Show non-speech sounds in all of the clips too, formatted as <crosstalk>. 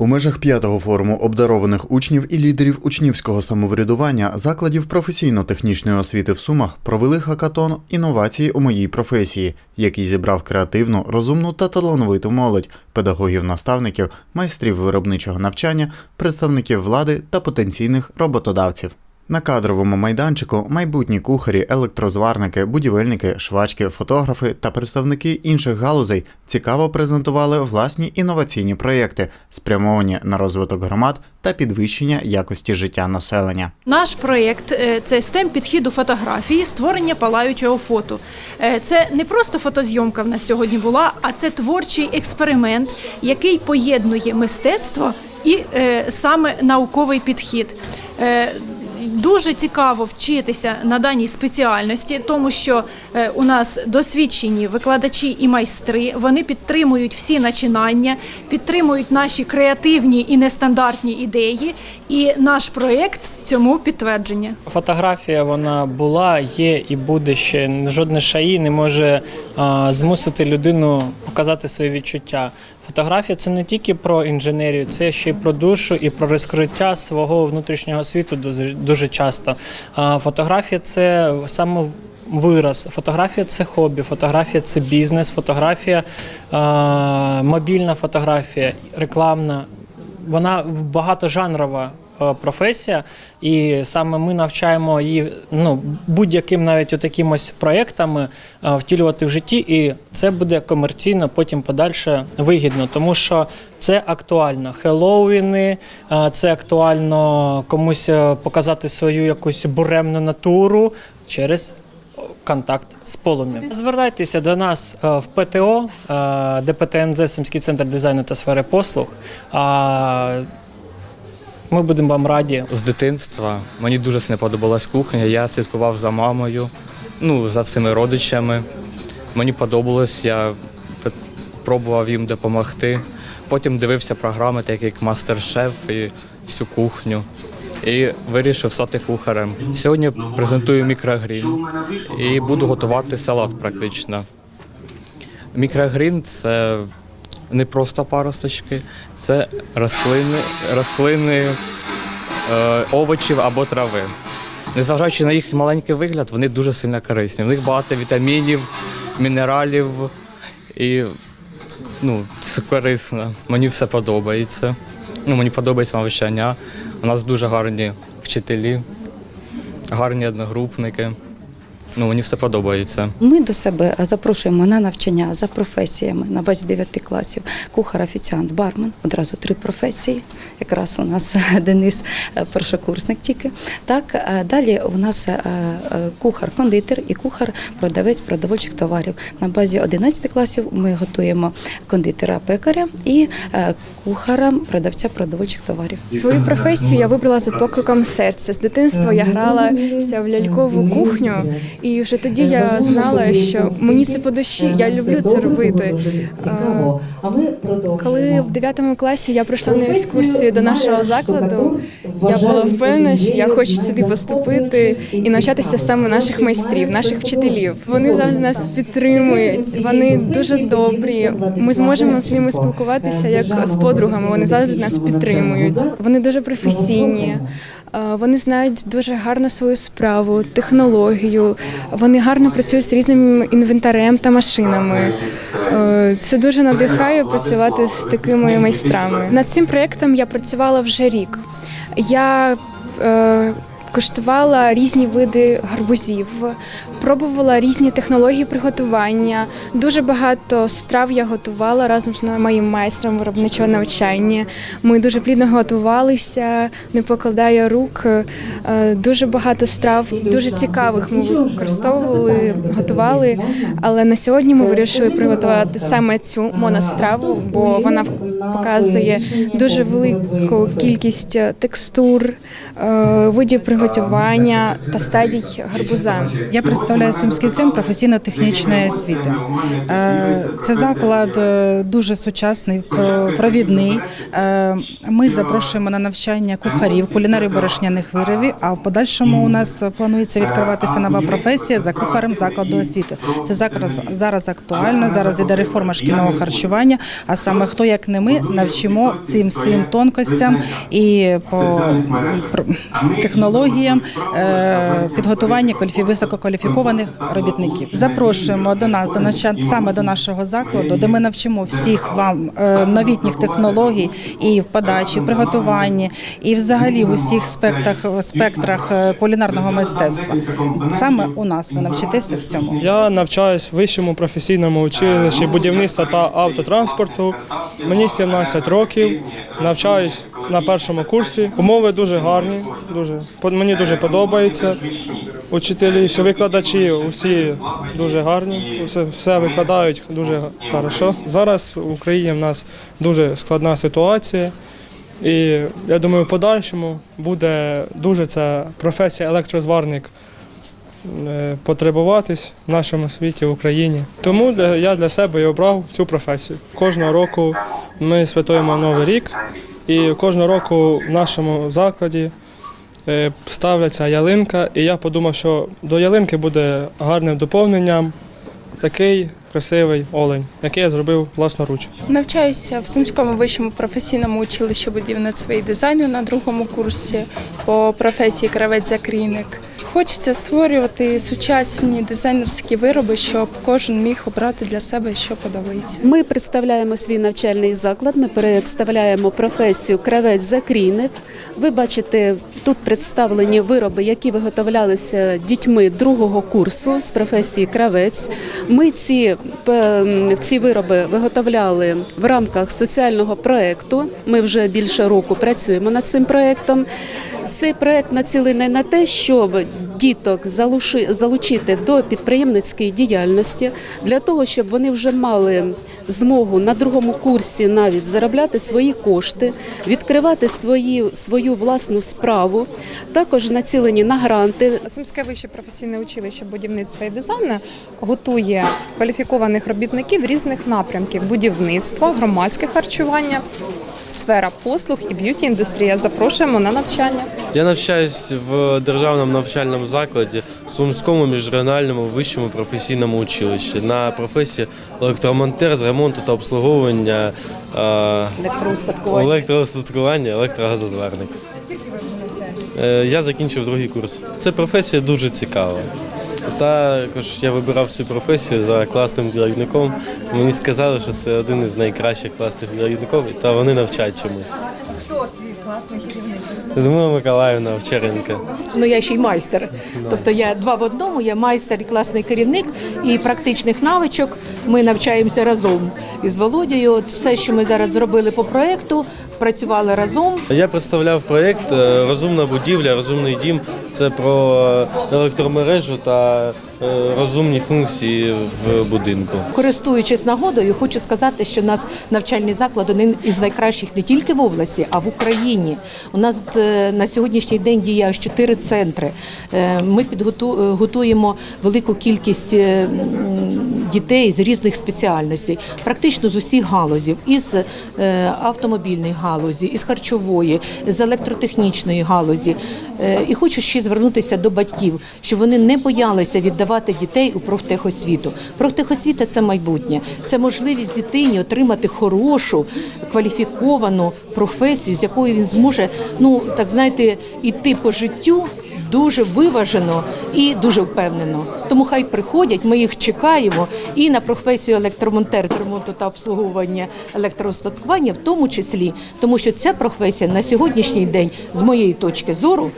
У межах п'ятого форуму обдарованих учнів і лідерів учнівського самоврядування закладів професійно-технічної освіти в Сумах провели хакатон інновації у моїй професії, який зібрав креативну, розумну та талановиту молодь, педагогів, наставників, майстрів виробничого навчання, представників влади та потенційних роботодавців. На кадровому майданчику майбутні кухарі, електрозварники, будівельники, швачки, фотографи та представники інших галузей цікаво презентували власні інноваційні проєкти, спрямовані на розвиток громад та підвищення якості життя населення. Наш проєкт е, це STEM підхід до фотографії, створення палаючого фото. Е, Це не просто фотозйомка в нас сьогодні була, а це творчий експеримент, який поєднує мистецтво і е, саме науковий підхід. Дуже цікаво вчитися на даній спеціальності, тому що е, у нас досвідчені викладачі і майстри. Вони підтримують всі начинання, підтримують наші креативні і нестандартні ідеї. І наш проєкт цьому підтвердження. Фотографія вона була, є і буде ще. Жодне шаї не може змусити людину показати свої відчуття. Фотографія це не тільки про інженерію, це ще й про душу і про розкриття свого внутрішнього світу дуже, часто. Фотографія це саме вираз. Фотографія це хобі, фотографія це бізнес, фотографія, мобільна фотографія, рекламна. Вона багатожанрова професія, і саме ми навчаємо її ну, будь-яким навіть отаким ось проєктами е, втілювати в житті, і це буде комерційно потім подальше вигідно, тому що це актуально. Хеллоуіни, е, це актуально комусь е, показати свою якусь буремну натуру через контакт з полум'ям. Звертайтеся до нас е, в ПТО, е, ДПТНЗ Сумський центр дизайну та сфери послуг. Ми будемо вам раді. з дитинства. Мені дуже сильно подобалась кухня. Я слідкував за мамою, ну, за всіми родичами. Мені подобалось, я пробував їм допомогти. Потім дивився програми, такі як Мастер-Шеф і всю кухню. І вирішив стати кухарем. Сьогодні презентую мікрогрін і буду готувати салат практично. Мікрогрін це не просто паросточки, це рослини, рослини е, овочів або трави. Незважаючи на їх маленький вигляд, вони дуже сильно корисні. В них багато вітамінів, мінералів і ну, це корисно. Мені все подобається. Ну, мені подобається навчання. У нас дуже гарні вчителі, гарні одногрупники. Ну, мені все подобається. Ми до себе запрошуємо на навчання за професіями на базі 9 класів. Кухар, офіціант, бармен. Одразу три професії. Якраз у нас <laughs> Денис е, першокурсник тільки. Так, е, далі у нас е, кухар-кондитер і кухар-продавець продовольчих товарів. На базі 11 класів ми готуємо кондитера-пекаря і е, кухара-продавця продовольчих товарів. Свою професію я вибрала за покликом серця. З дитинства я гралася в лялькову кухню, і вже тоді я знала, що мені це по душі. Я люблю це робити. Коли в 9 класі я прийшла на екскурсію до нашого закладу, я була впевнена, що я хочу сюди поступити і навчатися саме наших майстрів, наших вчителів. Вони завжди нас підтримують. Вони дуже добрі. Ми зможемо з ними спілкуватися як з подругами. Вони завжди нас підтримують. Вони дуже професійні. Е, Вони знають дуже гарно свою справу, технологію. Вони гарно працюють з різним інвентарем та машинами. Е, Це дуже надихає працювати з такими майстрами. Над цим проєктом я працювала вже рік. Я Коштувала різні види гарбузів, пробувала різні технології приготування. Дуже багато страв я готувала разом з моїм майстром виробничого навчання. Ми дуже плідно готувалися, не покладає рук. Е, Дуже багато страв, дуже цікавих ми використовували, готували. Але на сьогодні ми вирішили приготувати саме цю моностраву, бо вона показує дуже велику кількість е, текстур, е, видів приготування та стадій гарбуза. Я представляю Сумський центр професійно-технічної освіти. Е, Це заклад дуже сучасний, провідний. Ми запрошуємо на навчання кухарів, кулінарів борошняних виробів. А в подальшому у нас планується відкриватися нова професія за кухарем закладу освіти. Це зараз зараз актуально. Зараз іде реформа шкільного харчування. А саме хто як не ми ми навчимо цим всім тонкостям і по технологіям е, підготування кваліфі- висококваліфікованих робітників. Запрошуємо до нас, до навчан- саме до нашого закладу, де ми навчимо всіх вам е, новітніх технологій і в подачі, і в приготуванні, і взагалі в усіх спектрах спектрах кулінарного мистецтва. Саме у нас ви навчитеся всьому. Я навчаюсь в вищому професійному училищі будівництва та автотранспорту. Мені 17 років. Навчаюсь на першому курсі. Умови дуже гарні, дуже мені дуже подобається. Учителі, викладачі усі дуже гарні, все, все викладають дуже хорошо. Зараз в Україні в нас дуже складна ситуація. І я думаю, в подальшому буде дуже ця професія електрозварник потребуватись в нашому світі в Україні. Тому я для себе і обрав цю професію. Кожного року ми святуємо Новий рік, і кожного року в нашому закладі е, ставляться ялинка. І я подумав, що до ялинки буде гарним доповненням такий красивий олень, який я зробив власноруч. Навчаюся в Сумському вищому професійному училищі будівництва і дизайну на другому курсі по професії кравець-закрійник. Хочеться створювати сучасні дизайнерські вироби, щоб кожен міг обрати для себе, що подобається. Ми представляємо свій навчальний заклад. Ми представляємо професію кравець-закрійник. Ви бачите, тут представлені вироби, які виготовлялися дітьми другого курсу з професії кравець. Ми ці, ці вироби виготовляли в рамках соціального проекту. Ми вже більше року працюємо над цим проектом. Цей проект націлений на те, щоб діток залучити до підприємницької діяльності для того, щоб вони вже мали змогу на другому курсі навіть заробляти свої кошти, відкривати свої, свою власну справу. Також націлені на гранти. Сумське вище професійне училище будівництва і дизайну готує кваліфікованих робітників різних напрямків: будівництва, громадське харчування, сфера послуг і б'юті індустрія. Запрошуємо на навчання. Я навчаюсь в державному навчальному закладі Сумському міжрегіональному вищому професійному училищі на професії електромонтер з ремонту та обслуговування е, електроустаткування, електрогазозварник. Е, Я закінчив другий курс. Це професія дуже цікава. Також я вибирав цю професію за класним керівником. Мені сказали, що це один із найкращих класних керівників, та вони навчають чомусь. Хто твій класний керівник? Людмила Миколаївна Овчаренка. Ну я ще й майстер. Тобто я два в одному, я майстер і класний керівник і практичних навичок. Ми навчаємося разом із Володією. От все, що ми зараз зробили по проекту, працювали разом. Я представляв проєкт е, Розумна будівля, розумний дім. Це про е, електромережу та е, розумні функції в будинку. Користуючись нагодою, хочу сказати, що у нас навчальний заклад один із найкращих не тільки в області, а в Україні. У нас е, на сьогоднішній день діє аж чотири центри. Ми підготу- е, велику кількість дітей з різних спеціальностей, практично з усіх галузів, із автомобільної галузі, із харчової, з електротехнічної галузі. Е, І хочу ще звернутися до батьків, щоб вони не боялися віддавати дітей у профтехосвіту. Профтехосвіта це майбутнє, це можливість дитині отримати хорошу, кваліфіковану професію, з якою він зможе, ну так знаєте, іти по життю. Дуже виважено і дуже впевнено. Тому хай приходять, ми їх чекаємо і на професію електромонтер з ремонту та обслуговування електроостаткування, в тому числі, тому що ця професія на сьогоднішній день, з моєї точки зору,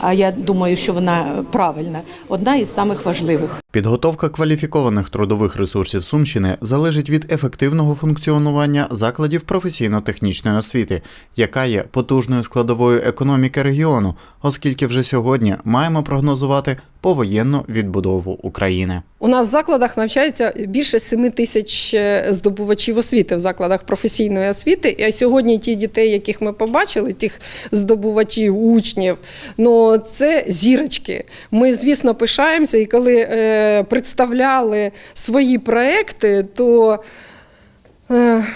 а я думаю, що вона правильна, одна із самих важливих. Підготовка кваліфікованих трудових ресурсів Сумщини залежить від ефективного функціонування закладів професійно-технічної освіти, яка є потужною складовою економіки регіону, оскільки вже сьогодні маємо прогнозувати повоєнну відбудову України. У нас в закладах навчається більше 7 тисяч е, здобувачів освіти в закладах професійної освіти. І сьогодні ті дітей, яких ми побачили, тих здобувачів, учнів, ну це зірочки. Ми, звісно, пишаємося, і коли е, представляли свої проекти, то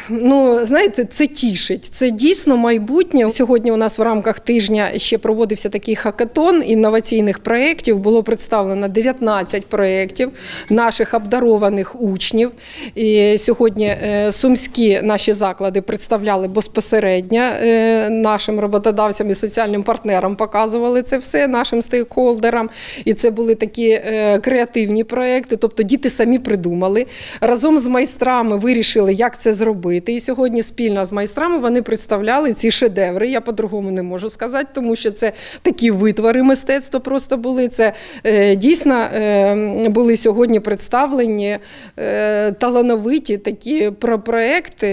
Ну, знаєте, це тішить. Це дійсно майбутнє. Сьогодні у нас в рамках тижня ще проводився такий хакатон інноваційних проєктів. Було представлено 19 проєктів наших обдарованих учнів. І сьогодні е, сумські наші заклади представляли безпосередньо е, нашим роботодавцям і соціальним партнерам, показували це все нашим стейкхолдерам. І це були такі е, креативні проєкти. Тобто діти самі придумали. Разом з майстрами вирішили, як це зробити. І сьогодні спільно з майстрами вони представляли ці шедеври. Я по-другому не можу сказати, тому що це такі витвори мистецтва просто були. Це е, дійсно е, були сьогодні представлені е, талановиті такі про проекти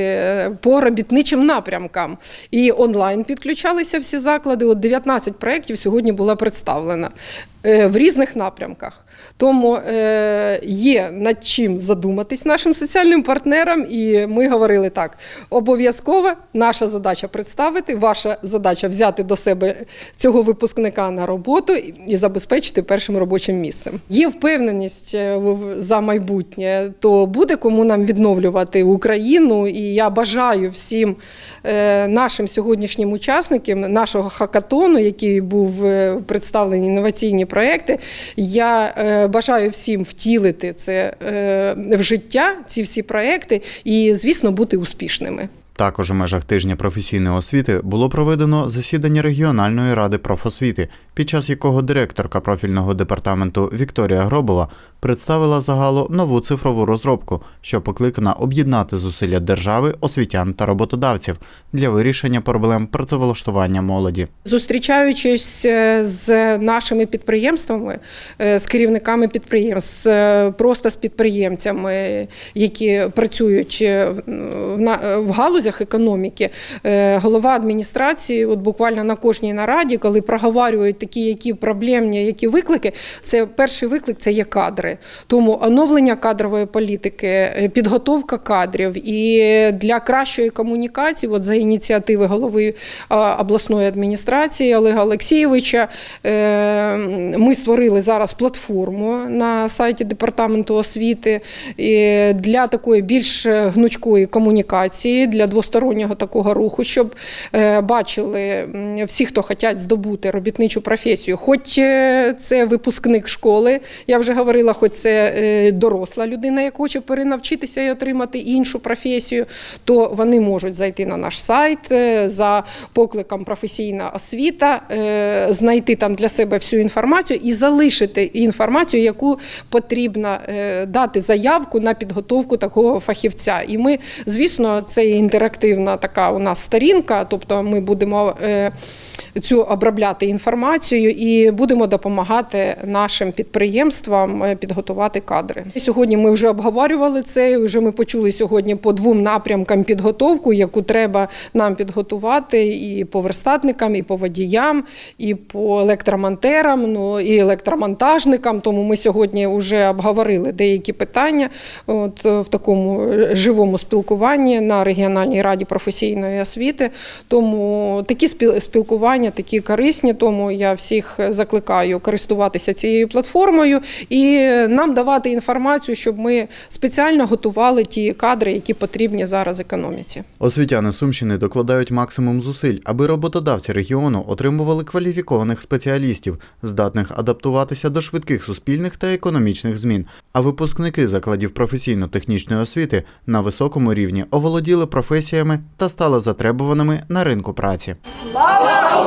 по робітничим напрямкам. І онлайн підключалися всі заклади. От 19 проєктів сьогодні було представлено е, в різних напрямках. Тому е, є над чим задуматись нашим соціальним партнерам, і ми говорили так: обов'язково наша задача представити, ваша задача взяти до себе цього випускника на роботу і забезпечити першим робочим місцем. Є впевненість е, за майбутнє, то буде кому нам відновлювати Україну. І я бажаю всім е, нашим сьогоднішнім учасникам нашого хакатону, який був е, представлені інноваційні проекти. Я е, бажаю всім втілити це е, в життя, ці всі проекти, і, звісно, бути успішними. Також у межах тижня професійної освіти було проведено засідання регіональної ради профосвіти, під час якого директорка профільного департаменту Вікторія Гробова представила загалу нову цифрову розробку, що покликана об'єднати зусилля держави, освітян та роботодавців для вирішення проблем працевлаштування молоді. Зустрічаючись е, з нашими підприємствами, е, з керівниками підприємств, е, просто з підприємцями, які працюють в в галузях економіки, е, голова адміністрації, от буквально на кожній нараді, коли проговорюють такі, які проблемні, які виклики, це перший виклик це є кадри. Тому оновлення кадрової політики, е, підготовка кадрів і для кращої комунікації, от за ініціативи голови обласної адміністрації Олега Олексійовича, е, ми створили зараз платформу на сайті департаменту освіти для такої більш гнучкої комунікації, для двостороннього такого руху, щоб е, бачили всі, хто хочуть здобути робітничу професію, хоч е, це випускник школи, я вже говорила, хоч це е, доросла людина, яка хоче перенавчитися і отримати іншу професію, то вони можуть зайти на наш сайт за покликом професійна освіта, знайти там для себе всю інформацію і залишити інформацію, яку потрібно дати заявку на підготовку такого фахівця. І ми, звісно, це є інтерактивна така у нас сторінка, тобто ми будемо е, цю обробляти інформацію і будемо допомагати нашим підприємствам е, підготувати кадри. Сьогодні ми вже обговорювали це. Вже ми почули сьогодні по двом напрямкам підготовку, яку треба нам підготувати і по верстатникам, і по водіям, і по електромонтерам, ну і електромонтажникам. Тому ми сьогодні вже обговорили деякі питання от, е, в такому е, живому спілкуванні на регіональній раді професійної освіти. Тому такі спіл- спілкування, такі корисні. Тому я всіх закликаю користуватися цією платформою і нам давати інформацію, щоб ми спеціально готували ті кадри, які потрібні зараз економіці. Освітяни Сумщини докладають максимум зусиль, аби роботодавці регіону отримували кваліфікованих спеціалістів, здатних адаптуватися до швидких суспільних та економічних змін. А випускники закладів професійно-технічної освіти на високому рівні оволоділи професіями та стали затребуваними на ринку праці. Слава